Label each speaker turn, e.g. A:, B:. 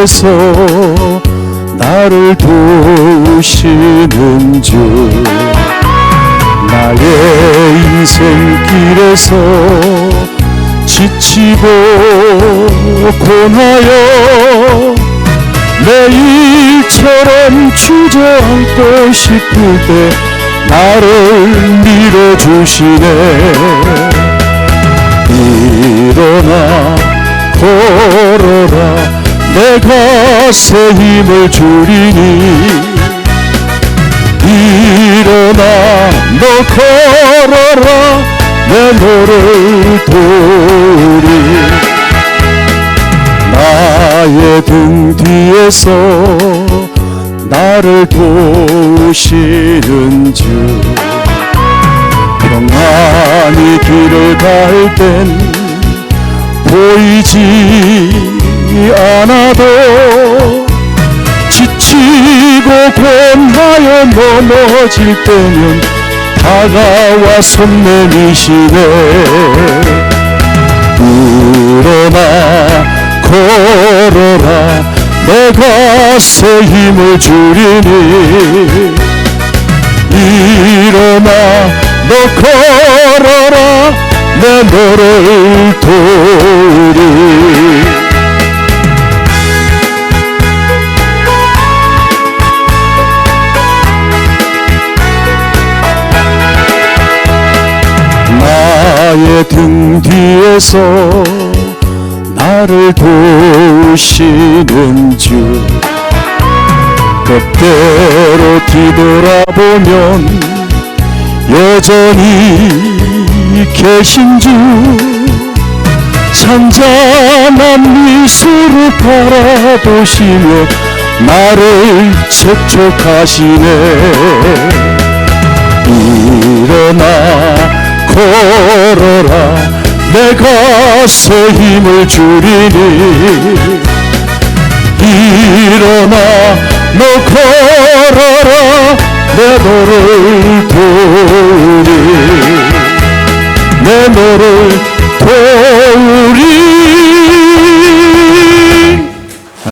A: 길에서 나를 도우시는 주 나의 인생길에서 지치고 고나여 내일처럼 주저앉고 싶을 때 나를 밀어주시네. 일어나 걸어라 내 가세 힘을 주리니 일어나 너 걸어라 내 너를 도우리 나의 등 뒤에서 나를 도우시는 주. 평안히 길을 갈 땐 보이지 않아도 지치고 곤하여 넘어질 때면 다가와 손 내미시네. 일어나 걸어라 내 가세 힘을 주리니. 일어나 너 걸어라 내 너를 도우리 나의 등 뒤에서 나를 도우시는 주. 때때로 뒤돌아보면 여전히 계신 주. 잔잔한 미소로 바라보시며 나를 재촉하시네. 일어나 가서 힘을 줄이니 일어나 너 걸어라 내 너를 보니 내 너를